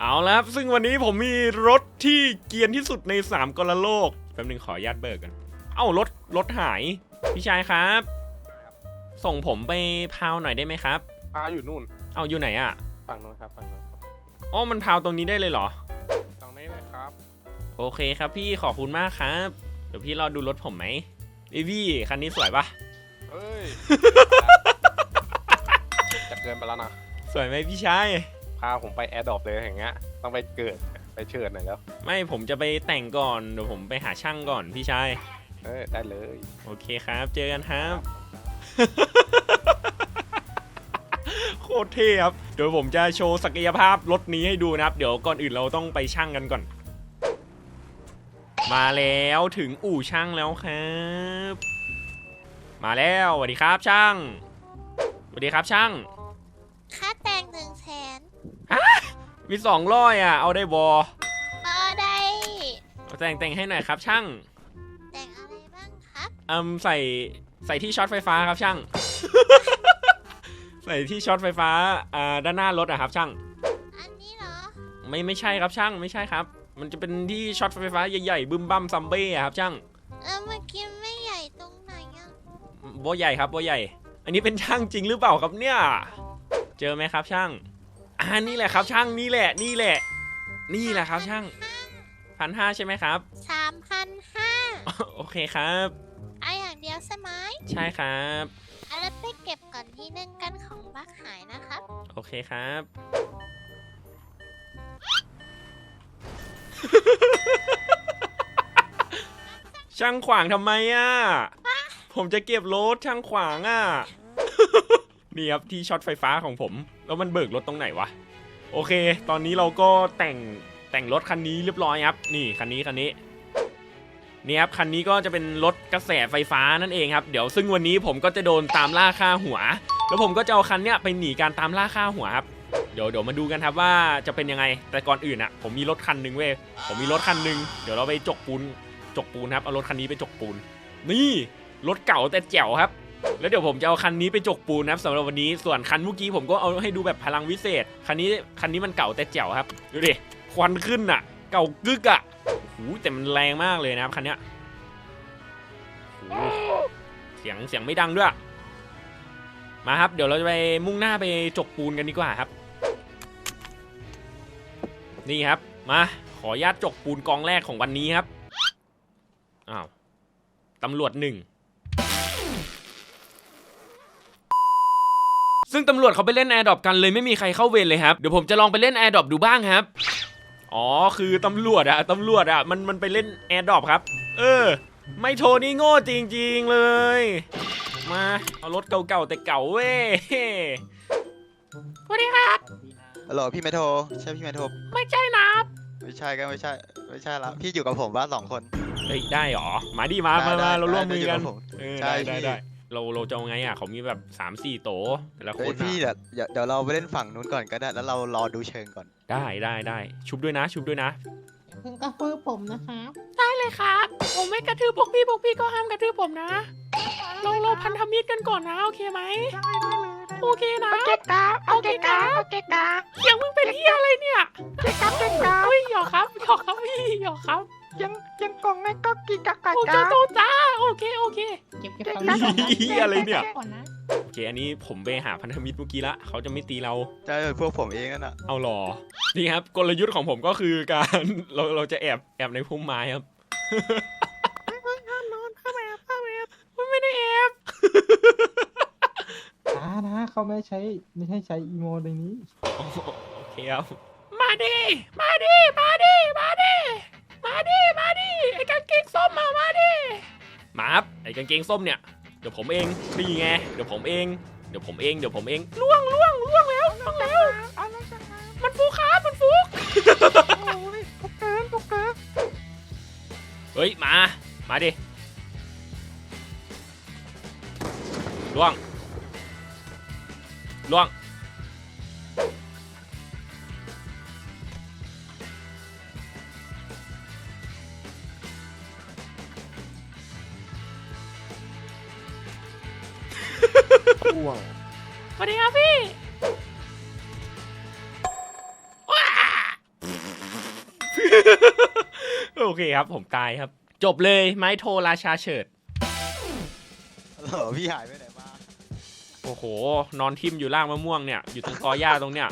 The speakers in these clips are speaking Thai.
เอาละครับ ซึ่งวันนี้ผมมีรถที่เกรียนที่สุดใน 3กลโลก แป๊บนึงขออนุญาตเบิกกัน เอ้ารถรถหาย พี่ชายครับ ส่งผมไปพาวหน่อยได้ไหมครับพาอยู่นู่นเอาอยู่ไหนอะฝั่งนู้นครับฝั่งนู้นครับอ๋อมันพาวตรงนี้ได้เลยเหรอ ตรงนี้เลยครับโอเคครับพี่ขอบคุณมากครับ เดี๋ยวพี่รอดูรถผมไหมเอวี่คันนี้สวยปะเฮ้ย จะเกินไปแล้วนะ สวยไหมพี่ชาย พาผมไปแอร์ดรอปเลยอย่างเงี้ยต้องไปเกิดไปเชิญหน่อยแล้วไม่ผมจะไปแต่งก่อนเดี๋ยวผมไปหาช่างก่อนพี่ชายเออได้เลย โอเคครับ เจอกันครับ โคตรเท่ครับเดี๋ยวผมจะโชว์ศักยภาพรถนี้ให้ดูนะครับ เดี๋ยวก่อนอื่นเราต้องไปช่างกันก่อน มาแล้วถึงอู่ช่างแล้วครับ มาแล้วสวัสดีครับช่างสวัสดีครับช่าง มีสองร้อยอะ เอาได้บอเออได้ เอาแต่งแต่งให้หน่อยครับ ช่างแต่งอะไรบ้างครับอืมใส่ใส่ที่ช็อตไฟฟ้าครับช่าง ใส่ที่ช็อตไฟฟ้าอ่าด้านหน้ารถอะครับ ช่าง อันนี้เหรอไม่ไม่ใช่ครับช่างไม่ใช่ครับ มันจะเป็นที่ช็อตไฟฟ้าใหญ่ๆบึ้มบั้มซัมเบ้อะครับ ช่างแล้วเมื่อกี้ไม่ใหญ่ตรงไหนอะโบใหญ่ครับโบใหญ่ อันนี้เป็นช่างจริงหรือเปล่าครับเนี่ย เจอไหมครับช่าง อ่านี่แหละครับ ช่างนี่แหละนี่แหละ นี่แหละครับ ช่างพันห้าใช่ไหมครับสามพันห้าโอเคครับเอาอย่างเดียวใช่ไหมใช่ครับเอาแล้วไปเก็บก่อนที่นึ่งกันของบักหายนะครับ โอเคครับ ช่างขวางทำไมอะ ผมจะเก็บรถช่างขวางอะ นี่ครับที่ช็อตไฟฟ้าของผม แล้วมันเบิกรถตรงไหนวะ โอเค ตอนนี้เราก็แต่งแต่งรถคันนี้เรียบร้อยครับ นี่คันนี้คันนี้นี่ครับคันนี้ก็จะเป็นรถกระแสไฟฟ้านั่นเองครับ เดี๋ยวซึ่งวันนี้ผมก็จะโดนตามล่าค่าหัว แล้วผมก็จะเอาคันเนี้ยไปหนีการตามล่าค่าหัวครับเดี๋ยวเดี๋ยวมาดูกันครับว่าจะเป็นยังไง แต่ก่อนอื่นอะ ผมมีรถคันหนึ่งเว้ย ผมมีรถคันหนึ่งเดี๋ยวเราไปจกปูน จกปูนครับ เอารถคันนี้ไปจกปูน นี่ รถเก่าแต่แจ๋วครับ แล้วเดี๋ยวผมจะเอาคันนี้ไปจกปูนนะครับสำหรับวันนี้ส่วนคันเมื่อกี้ผมก็เอาให้ดูแบบพลังวิเศษ คันนี้คันนี้มันเก่าแต่แจ๋วครับ ดูดิควันขึ้นอะ เก่ากึกอะโอ้โหแต่มันแรงมากเลยนะครับคันเนี้ยโอ้โหเสียงเสียงไม่ดังด้วยมาครับ เดี๋ยวเราจะไปมุ่งหน้าไปจกปูนกันดีกว่าครับ นี่ครับมาขอญาตจกปูนกองแรกของวันนี้ครับอ้าวตำรวจหนึ่ง ซึ่งตำรวจเขาไปเล่นแอร์ดรอปกันเลยไม่มีใครเข้าเวรเลยครับ เดี๋ยวผมจะลองไปเล่นแอร์ดรอปดูบ้างครับ อ๋อ คือตำรวจอะตำรวจอะมันมันไปเล่นแอร์ดรอปครับ เออ ไม่โทรนี่โง่จริง ๆเลย มา เอารถเก่าๆแต่เก่าเว้ยสวัสดีครับ ฮัลโหลพี่เมโทรใช่พี่เมโทรไม่ใช่นะครับไม่ใช่ก็ไม่ใช่ ไม่ใช่ละพี่อยู่กับผมว่าสองคน เฮ้ยได้เหรอ มาดิมามาได้มาได้เราร่วมมือได้กันได้อยู่กับผมเออใช่ได้ได้พี่ ได้ เราเราจะเอาไงอะเขามีแบบ3ามสี่โตะแต่ละคเฮ้ยนพี่อะเดี๋ยวเดี๋ยวเดี๋ยวเราไปเล่นฝั่งนู้นก่อนก็ได้แล้วเรารอดูเชิงก่อนได้ได้ได้ชุบด้วยนะ ชุบด้วยนะ เพิ่งกระฟือผมนะครับได้เลยครับ ผมไม่กระทืบพวกพี่พวกพี่ก็ห้ามกระทืบผมนะ เราเราพันธมิตรกันก่อนนะ โอเคไหมโอเคนะโอเคครับโอเคครับโอเคครับเสียงมึงเป็นเฮียอะไรเนี่ยโอเคครับโอเคครับเฮ้ยหยอกครับหยอกครับพี่หยอกครับ ยังยังกองในก็กีกากาโอเคจ้าโตจ้าโอเคโอเคเก็บเก็บเหี้ยอะไรเนี่ยก่อนนะโอเคอันนี้ผมไปหาพันธมิตรเมื่อกี้ละเขาจะไม่ตีเราใช่พวกผมเองนั่นน่ะเอาหรอนี่ครับกลยุทธ์ของผมก็คือการเราเราจะแอบแอบในพุ่มไม้ครับห้ามนอนห้ามแอบห้ามแอบมันไม่ได้แอบนะนะเขาไม่ใช้ไม่ใช่ใช้อีโมในนี้โอโอเคครับมาดิมาดิมาดิมาดิ มาดิ มาดิ ไอ้กางเกงส้มมามาดิ มาครับไอ้กางเกงส้มเนี่ย เดี๋ยวผมเอง นี่ไง เดี๋ยวผมเอง เดี๋ยวผมเอง เดี๋ยวผมเอง ล่วงล่วงล่วงแล้วล่วงแล้ว เอาแล้วจังนะมันฟุกครับมันฟุก โอ้ยตุกเกินตุกเกินเฮ้ย มา มาดิ ล่วง ล่วง โอเคครับ ผมตายครับ จบเลยไม้โทราชาเฉิด เหรอพี่หายไปไหนมาโอ้โห นอนทิมอยู่ล่างมะม่วงเนี่ย อยู่ตรงกอหญ้าตรงเนี้ย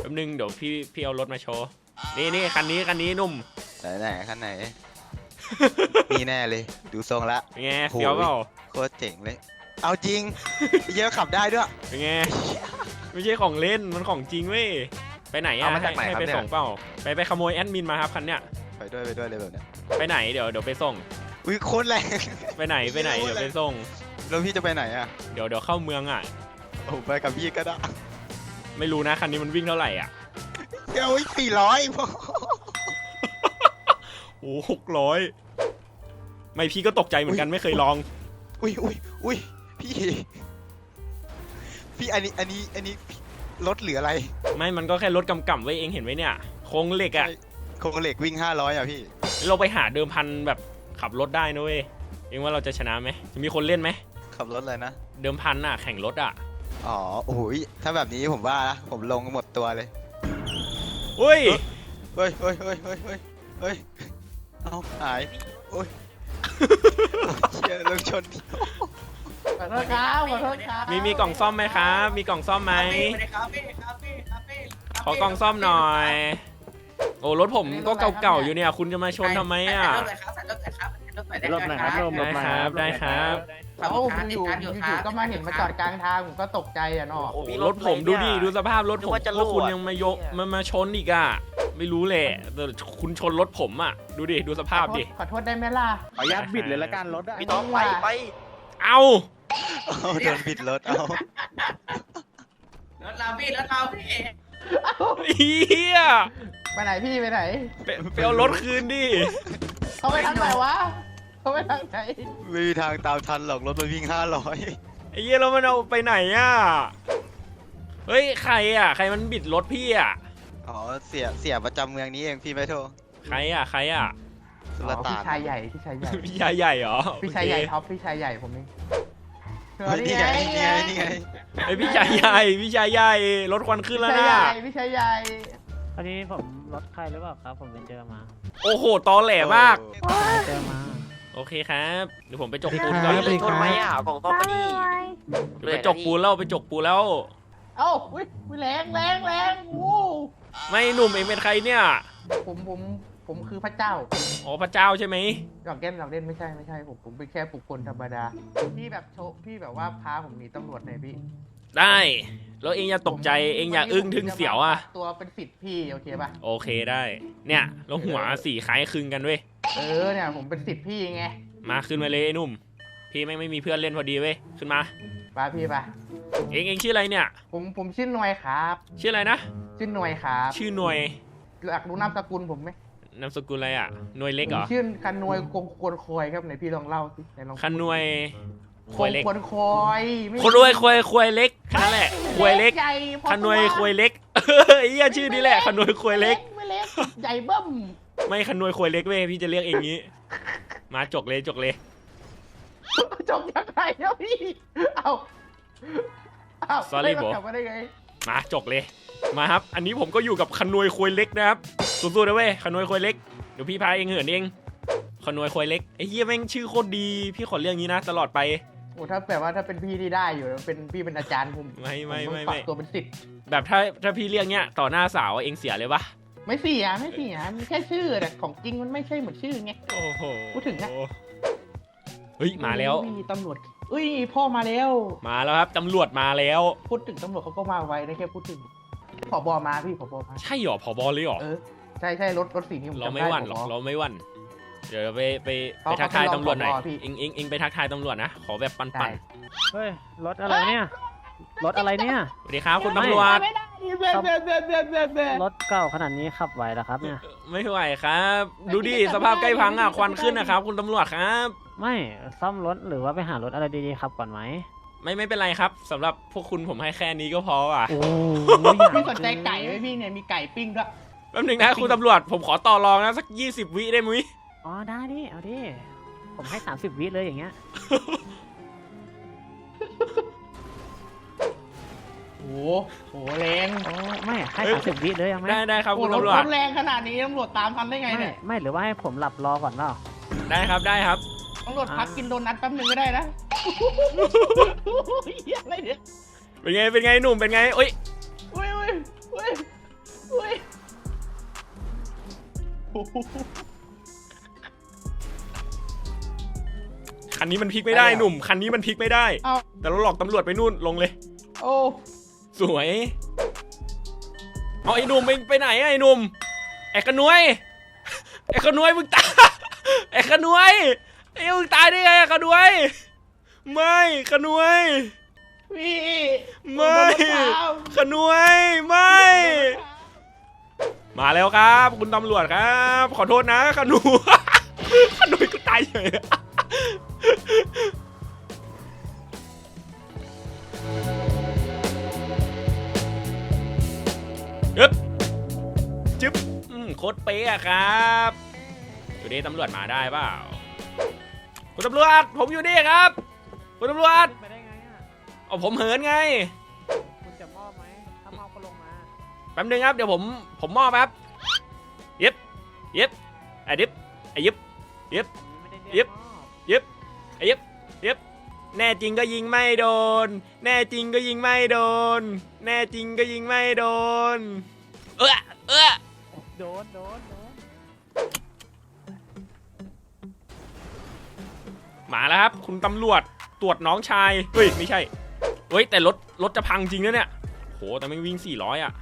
แป๊บนึงเดี๋ยวพี่พี่เอารถมาโชว์ นี่นี่คันนี้คันนี้หนุ่มไหนไหนขั้นไหนนี่แน่เลย ดูทรงละ เป็นไงโอ้ยเฟี้ยวเปล่าโคตรเจ๋งเลย เอาจริง เยอะขับได้ด้วย เป็นไง ไม่ใช่ของเล่น มันของจริงเว้ย ไปไหนเอาอะมาให้จากไหนให้ครับไปเนี่ย ส่งเปล่า ไปไปขโมยแอดมินมาครับคันเนี้ย ไปด้วยไปด้วยเลยแบบเนี้ยไปไหนเดี๋ยวเดี๋ยวไปส่ง อุ้ยโคตรแรงไปไหนไปไหนเดี๋ยวไปส่ง แล้วพี่จะไปไหนอะเดี๋ยวเดี๋ยวเข้าเมืองอะ โอ้ไปกับพี่ก็ได้ไม่รู้นะคันนี้มันวิ่งเท่าไหร่อะเดี๋ยวสี่ร้อยโอ้หกร้อยไม่พี่ก็ตกใจเหมือนกันไม่เคยลอง อุ้ยอุ้ยอุ้ย พี่ พี่อันนี้อันนี้อันนี้รถเหลืออะไรไม่มันก็แค่รถกำกับไว้เองเห็นไหมเนี่ยโครงเหล็กอะโครงเหล็กวิ่งห้าร้อยอะพี่ เราไปหาเดิมพันแบบขับรถได้นะเว้ยเองว่าเราจะชนะไหมจะมีคนเล่นไหมขับรถอะไรนะ เดิมพันอะแข่งรถอะอ๋อโอ้ยถ้าแบบนี้ผมว่านะผมลงหมดตัวเลยอุ้ยเฮ้ยเฮ้ยเฮ้ยเฮ้ยเฮ้ยเฮ้ยเอาหายโอ้ยเชียร์รถชน ขอโทษครับขอโทษครับมีมีกล่องซ่อมไหมครับ มีกล่องซ่อมไหม คาเฟ่คาเฟ่คาเฟ่ขอกล่องซ่อมหน่อย โอ้รถผมก็เก่าๆอยู่เนี่ย คุณจะมาชนทำไมอะ รถอะไรครับรถอะไรครับรถอะไรรถหน่อยครับรถได้ครับได้ครับเอ้าอยู่อยู่ๆก็มาเห็นมาจอดกลางทางผมก็ตกใจอะเนาะโอ้รถผมดูดิดูสภาพรถผมนึกว่าจะพวกคุณรั่ว ยังมายกมามาชนอีกอะ ไม่รู้แหละแต่คุณชนรถผมอะ ดูดิดูสภาพดิ ขอโทษได้ไหมล่ะ ขออนุญาตบิดเลยละกันรถอะ พี่น้องไปไป เอา เอาโดนบิดรถเอารถลาพี่รถลาพี่เฮียไปไหนพี่ไปไหนไปไปเอารถคืนดิเขาไปทางไหนวะเขาไปทางไหนไม่มีทางตามทันหรอกรถมันวิ่งห้าร้อยไอ้เหี้ยแล้วมันเอาไปไหนอะเฮ้ยใครอะ ใครมันบิดรถพี่อะอ๋อเสียเสียประจำเมืองนี้เองพี่ไม่โทรใครอะใครอะสุอ๋ลอต่าพี่นชายใหญ่พี่ชายใหญ่พี่ชายใหญ่เหรอพี่ชายใหญ่โอเค ท็อปพี่ชายใหญ่ผมเอง เฮ้ยนี่ไงนี่ไงนี่ไงไอยพี่ชายใหญ่พี่ชายใหญ่รถควันขึ้นพี่แล้วชายนะใหญ่พี่ชายใหญ่อันนี้ผมรถใครหรือเปล่าครับ ผมไปเจอมาโอ้โหตอแหลมาก เจอมาโอเคครับเดี๋ยวผมไปจกปูนคก่รัอนบชนไหมอะของต้อมมาดิเดี๋ยวไปจกปูนแล้วไปจกปูนแล้ว เอ้าอุ้ยอุ๊ยแรงแรงแรงโอ้ไม่หนุ่มเองเป็นใครเนี่ยผมผมผ มคือพระเจ้าอ๋อพระเจ้าใช่ไหมหยอกเล่นหยอกเล่นไม่ใช่ไม่ใช่ผมผมเป็นแค่บุคคลธรรมดา พี่แบบโชว์พี่แบบว่าพาผมหนีตำรวจหน่อยพี่ได้ แล้วเองอย่าตกใจเองอย่าอึ้งทึ่งเสียวอะ ตัวเป็นสิทธิ์พี่โอเคป่ะ โอเคได้ เนี่ยแล้วหัวสีคล้ายคลึงกันเว้ย เออเนี่ยผมเป็นสิทธิ์พี่ไง มาขึ้นมาเลยไอ้หนุ่ม พี่แม่งไม่มีเพื่อนเล่นพอดีเว้ย ขึ้นมา ไปพี่ไปเองเองชื่ออะไรเนี่ย ผมผมชื่อหน่วยครับ ชื่ออะไรนะ ชื่อหน่วยครับ ชื่อหน่วยอยากรู้นามสกุลผมไหม นามสกุลอะไรอะหน่วยเล็กผเหรมอชื่อคันหน่วยกงควรคอยครับไหนพี่ลองเล่าสิไหนลองคันหน่วยควยเล็กควรคอยไม่คนรวยควยควยเล็กแค่นั้นแหละควยเล็กใหญ่พอคันหน่วยควยเล็กไอ้เหี้ยชื่อนี้แหละคันหน่วยควยเล็กไม่เล็กใหญ่เบิ้มไม่คันหน่วยควยเล็กเว้ยพี่จะเรียกเองงี้ มาจกเลยจกเลยจบยังไงแล้วพี่เอาเอา Sorry ไม่ bro กลับมาได้ไง มาจกเลย มาครับ อันนี้ผมก็อยู่กับคันหน่วยควยเล็กนะครับ สู้ๆนะเว้ยคันหน่วยควยเล็ก เดี๋ยวพี่พาเองเหินเองคันหน่วยควยเล็กไอ้เหี้ยแม่งชื่อโคตรดี พี่ขอเรียกงี้นะ ตลอดไป โอ้ถ้าแบบว่าถ้าเป็นพี่ที่ได้อยู่เป็นพี่เป็นอาจารย์ผมไม่ไม่ผไม่ต้องปรับไม่ตัวเป็นสิทธิ์แบบถ้าถ้าพี่เรียกเนี้ยต่อหน้าสาวเองเสียเลยปะไม่เสียไม่เสียมันแค่ชื่อแต่ของจริงมันไม่ใช่เหมือนชื่อไง โอ้โหพูดถึงนะ เฮ้ยมาแล้วอุ้ยตำรวจ อุ้ยพ่อมาแล้วมาแล้วครับตำรวจมาแล้ว พูดถึงตำรวจเขาก็มาไวนะแค่พูดถึงผอบอมาพี่ผอบอมาใช่เหรอผอบอเลยเหรอเออใช่ใช่รถรถสีนี้ผมเราจำไม่ได้หวั่นผหรอกบเราไม่หวั่นเดี๋ยวไปไปเขาไปทักทายเขาเป็นรองตำรวจหน่อยผอพี่เองเองเองไปทักทายตำรวจนะขอแบบปันได้ปันเฮ้ยรถอะไรเนี่ยรถอะไรเนี่ยสวัสดีครับคุณตำรวจ ไม่ได้เบื่อเบื่อเบื่อเบื่อเบื่อเบื่อรถเก่าขนาดนี้ขับไหวเหรอครับเนี่ย ไม่ไหวครับ ดูดิสภาพใกล้พังอะควันขึ้นนะครับ คุณตำรวจครับ ไม่ซ่อมรถหรือว่าไปหารถอะไรดีๆขับก่อนไหมไม่ไม่เป็นไรครับสำหรับพวกคุณผมให้แค่นี้ก็พออะโอ้พี่สนใจไก่ไหมพี่เนี่ยมีไก่ปิ้งด้วยแป๊บหนึงนะคุณตำรวจผมขอต่อรองนะสัก20วิได้มั้ยอ๋อได้ดิเอาดิผมให้30วิเลยอย่างเงี้ย โอ้โหแรงโอ้ไม่ให้เอ้ย สามสิบวิเลยยังไหมได้ได้ครับโอ้คุณรถตำรวจรถแรงขนาดนี้ตำรวจตามทันได้ไงไม่เนี่ยไม่หรือว่าให้ผมหลับรอก่อนเปล่า ได้ครับได้ครับ ตำรวจพักกินโดนัทแป๊บหนึงก็ได้นะเหี้ยอะไรเนี่ยเป็นไงเป็นไงหนุ่มเป็นไงโอ้ยเว้ยเว้ยเว้ยเว้ยโอ้โหคันนี้มันพลิกไม่ได้ไปแล้ว หนุ่มคันนี้มันพลิกไม่ได้ เอาแต่เราหลอกตำรวจไปนู่นลงเลย โอ้ สวยเอาไอ้หนุ่มไปไปไหนอะไอ้หนุ่มไอ้ขนวยไอ้ขนวยมึงตายไอ้ขนวยไอ้มึงตายได้ไงอะขนวย ไม่ขนวยพี่ไม่โดนรถตามขนวยไม่ มาแล้วครับ คุณตำรวจครับ ขอโทษนะขนูขนุยก็ตายเฉย ยึบจึ๊บอืมโคตรเป๊ะอะครับอยู่ดีตำรวจมาได้เปล่าคุณตำรวจผมอยู่นี่ครับ คุณตำรวจไปได้ไงอะ เอาผมเหินไง คุณจะมอบไหม ถ้ามอบก็ลงมา แป๊บนึงครับเดี๋ยวผมผมมอบครับยิบยิบไอ้ดิบไอ้ยิบอันนี้ไม่ได้ยิเรียบกมอบยิบไอ้ยิบยิบ แน่จริงก็ยิงไม่โดน แน่จริงก็ยิงไม่โดน แน่จริงก็ยิงไม่โดน เออเออโดนโดนโดนมาแล้วครับ คุณตำรวจตรวจน้องชาย เฮ้ย ไม่ใช่ เฮ้ย แต่รถรถจะพังจริงนะเนี่ย โห แต่ไม่งวิ่ง 400 อะ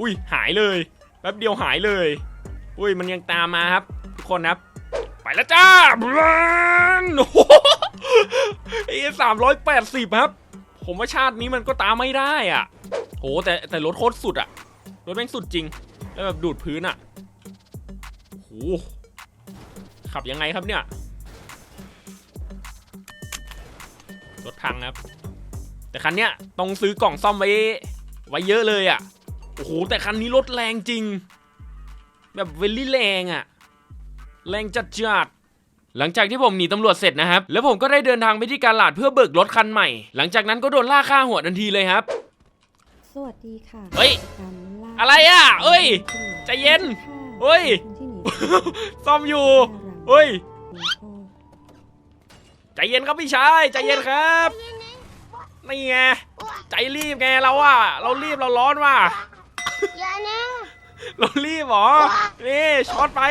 อุ้ย หายเลย แป๊บเดียวหายเลย อุ้ย มันยังตามมาครับ ทุกคนครับ ไปแล้วจ้าบลันโอ้โห ไอ้สามร้อยแปดสิบครับ ผมว่าชาตินี้มันก็ตามไม่ได้อะโหแต่แต่รถโคตรสุดอะ รถแม่งสุดจริง แล้วแบบดูดพื้นอะโหขับยังไงครับเนี่ย รถพังครับ แต่คันเนี้ยต้องซื้อกล่องซ่อมไว้ ไว้เยอะเลยอะ โอ้โห แต่คันนี้รถแรงจริง แบบเวลี่แรงอะ แรงจัดจัด หลังจากที่ผมหนีตำรวจเสร็จนะครับ แล้วผมก็ได้เดินทางไปที่กาลาดเพื่อเบิกรถคันใหม่ หลังจากนั้นก็โดนล่าฆ่าหัวทันทีเลยครับ สวัสดีค่ะเฮ้ยการล่าอะไรอะเอ้ยที่หใจเย็นฆ่าเฮ้ยคนที่หนีซ่อมอยู่ฆ่าเฮ้ยรังโทษใจเย็นครับพี่ชาย ใจเย็นครับนี่ไงใจรีบไงเราอะเรารีบเราร้อนว่ะ อย่านะเรารีบเหรอนี่ช็อตไป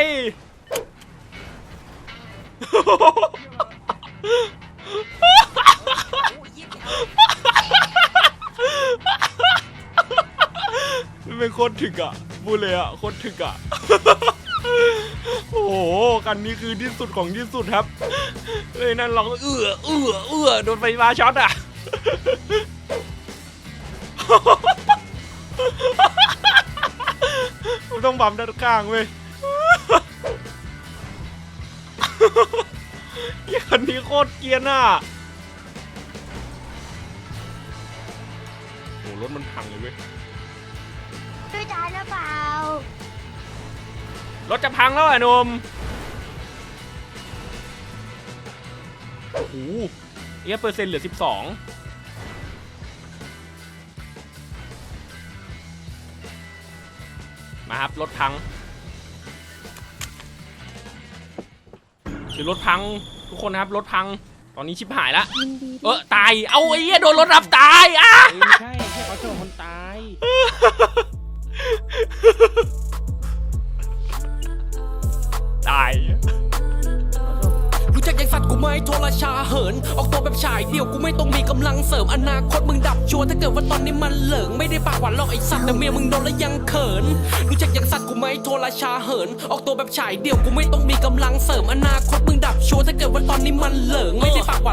มันเป็นโคตรถึกอะพูเลยอะโคตรถึกอะ โอ้โหคันนี้คือที่สุดของที่สุดครับเลยนั่นลองเอื้อเอื้อเอื้อโดนไฟฟ้าช็อตอะมันต้องบัมด้านข้างเว้ย ยคันนี้โคตรเกรียนอะโหรถมันพังเลยเว้ยช่วยได้หรือเปล่ารถจะพังแล้วอะหนมโอ้โหเอียเปอร์เซ็นต์เหลือ 12 มาครับ รถพัง คือรถพังทุกคนนะครับรถพังตอนนี้ชิบหายละยินดีเออตายเอาไอ้เหี้ยโดนรถรับตายอะไม่ใช่แค่เขาโชว์คนตาย ตาย รู้จักยังสัตว์กูไหมโทรชาเหิน ออกตัวแบบฉายเดียวกูไม่ต้องมีกำลังเสริมอนาคต วถ้าเกิดว่าตอนนี้มันเหลิงไม่ได้ปากหวานหรอกไอสัตว์แต่เมียมึงโดนแล้วยังเขิน รู้จักยังสัตว์กูไหมโทรชาเหิน ออกตัวแบบฉายเดี่ยวกูไม่ต้องมีกำลังเสริมอนาคตมึงดับชัวร์ถ้าเกิดว่าตอนนี้มันเหลิงไม่ได้ปากหวาน